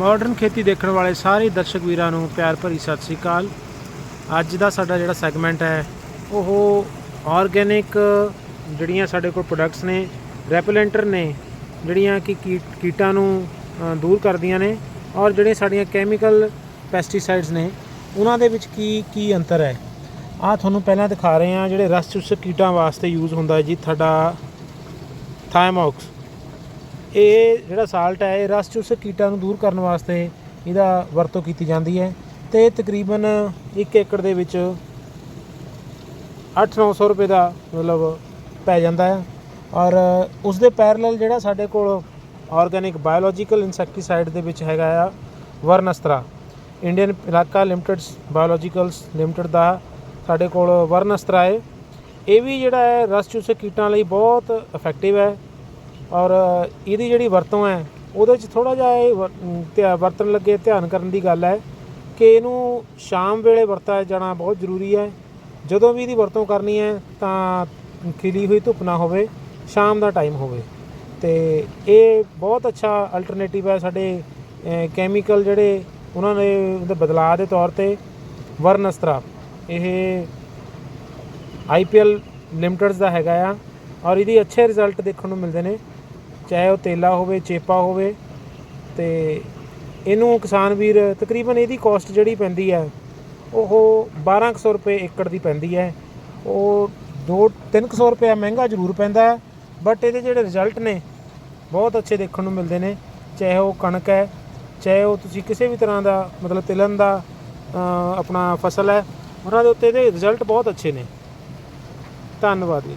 Modern ਖੇਤੀ ਦੇਖਣ ਵਾਲੇ ਸਾਰੇ ਦਰਸ਼ਕ ਵੀਰਾਂ ਨੂੰ ਪਿਆਰ ਭਰੀ ਸਤਿ ਸ੍ਰੀ ਅਕਾਲ। ਅੱਜ ਦਾ ਸਾਡਾ ਜਿਹੜਾ ਸੈਗਮੈਂਟ ਹੈ, ਉਹ ਆਰਗੇਨਿਕ ਜਿਹੜੀਆਂ ਸਾਡੇ ਕੋਲ ਪ੍ਰੋਡਕਟਸ ਨੇ ਰੈਪਲੈਂਟਰ ਨੇ, ਜਿਹੜੀਆਂ ਕਿ ਕੀਟ- ਕੀਟਾਂ ਨੂੰ ਦੂਰ ਕਰਦੀਆਂ ਨੇ ਔਰ ਜਿਹੜੀਆਂ ਸਾਡੀਆਂ ਕੈਮੀਕਲ ਪੈਸਟੀਸਾਈਡਸ ਨੇ, ਉਹਨਾਂ ਦੇ ਵਿੱਚ ਕੀ ਕੀ ਅੰਤਰ ਹੈ? ਆ ਤੁਹਾਨੂੰ ਪਹਿਲਾਂ ਦਿਖਾ ਰਹੇ ਹਾਂ ਜਿਹੜੇ ਰਸ ਚੂਸਕ ਕੀਟਾਂ ਵਾਸਤੇ ਯੂਜ਼ ਹੁੰਦਾ ਜੀ ਤੁਹਾਡਾ ਥਾਇਮੋਕਸ ਇਹ ਜਿਹੜਾ ਸਾਲਟ ਹੈ, ਇਹ ਰਸ ਚੂਸਕ ਕੀਟਾਂ ਨੂੰ ਦੂਰ ਕਰਨ ਵਾਸਤੇ ਇਹਦਾ ਵਰਤੋਂ ਕੀਤੀ ਜਾਂਦੀ ਹੈ ਤੇ ਤਕਰੀਬਨ 1 ਏਕੜ ਦੇ ਵਿੱਚ 8-900 ਰੁਪਏ ਦਾ ਮਤਲਬ ਪੈ ਜਾਂਦਾ ਹੈ ਔਰ ਉਸ ਦੇ ਪੈਰਲਲ ਜਿਹੜਾ ਸਾਡੇ ਕੋਲ ਆਰਗੇਨਿਕ ਬਾਇਓਲੋਜੀਕਲ ਇਨਸੈਕਟੀਸਾਈਡ ਦੇ ਵਿੱਚ ਹੈਗਾ ਆ, ਵਰਨਸਤਰਾ। ਇੰਡੀਅਨ ਇਲਾਕਾ ਲਿਮਟਿਡਸ ਬਾਇਓਲੋਜੀਕਲਸ ਲਿਮਟਿਡ ਦਾ ਸਾਡੇ ਕੋਲ ਵਰਨਸਤਰਾ ਹੈ। ਇਹ ਵੀ ਜਿਹੜਾ ਹੈ, ਰਸ ਚੂਸਕ ਕੀਟਾਂ ਲਈ ਬਹੁਤ ਇਫੈਕਟਿਵ ਹੈ। ਔਰ ਇਹਦੀ ਜਿਹੜੀ ਵਰਤੋਂ ਹੈ, ਉਹਦੇ 'ਚ ਥੋੜਾ ਜਿਹਾ ਇਹ ਵਰ- ਧਿਆ- ਵਰਤਣ ਲੱਗੇ, ਧਿਆਨ ਕਰਨ ਦੀ ਗੱਲ ਹੈ ਕਿ ਇਹਨੂੰ ਸ਼ਾਮ ਵੇਲੇ ਵਰਤਾ ਜਾਣਾ ਬਹੁਤ ਜ਼ਰੂਰੀ ਹੈ। ਜਦੋਂ ਵੀ ਇਹਦੀ ਵਰਤੋਂ ਕਰਨੀ ਹੈ, ਤਾਂ ਖਿਲੀ ਹੋਈ ਧੁੱਪ ਨਾ ਹੋਵੇ, ਸ਼ਾਮ ਦਾ ਟਾਈਮ ਹੋਵੇ। ਤੇ ਇਹ ਬਹੁਤ ਅੱਛਾ ਅਲਟਰਨੇਟਿਵ ਹੈ ਸਾਡੇ ਕੈਮੀਕਲ ਜਿਹੜੇ ਉਹਨਾਂ ਨੇ, ਉਹਦੇ ਬਦਲਾਅ ਦੇ ਤੌਰ ਤੇ ਵਰਨਸਤਰਾ। ਇਹ ਆਈਪੀਐਲ ਲਿਮਟਿਡਸ ਦਾ ਹੈਗਾ ਆ, ਔਰ ਇਹਦੀ ਅੱਛੇ ਰਿਜ਼ਲਟ ਦੇਖਣ ਨੂੰ ਮਿਲਦੇ ਨੇ। ਚਾਹੇ ਉਹ ਤੇਲਾ ਹੋਵੇ, ਚੇਪਾ ਹੋਵੇ, ਤੇ ਇਹਨੂੰ ਕਿਸਾਨ ਵੀਰ ਤਕਰੀਬਨ ਇਹਦੀ ਕਾਸਟ ਜਿਹੜੀ ਪੈਂਦੀ ਹੈ, ਉਹ 1200 ਰੁਪਏ ਏਕੜ ਦੀ ਪੈਂਦੀ ਹੈ। ਉਹ 2 300 ਰੁਪਏ ਮਹਿੰਗਾ ਜ਼ਰੂਰ ਪੈਂਦਾ ਹੈ ਬਟ ਇਹਦੇ ਜਿਹੜੇ ਰਿਜ਼ਲਟ ਨੇ, ਬਹੁਤ ਅੱਛੇ ਦੇਖਣ ਨੂੰ ਮਿਲਦੇ ਨੇ। ਚਾਹੇ ਉਹ ਕਣਕ ਹੈ, ਚਾਹੇ ਉਹ ਤੁਸੀਂ ਕਿਸੇ ਵੀ ਤਰ੍ਹਾਂ ਦਾ ਮਤਲਬ ਤਿਲਨ ਦਾ ਆਪਣਾ ਫਸਲ ਹੈ, ਉਹਨਾਂ ਦੇ ਉੱਤੇ ਇਹਦੇ ਰਿਜ਼ਲਟ ਬਹੁਤ ਅੱਛੇ ਨੇ। ਧੰਨਵਾਦ ਜੀ।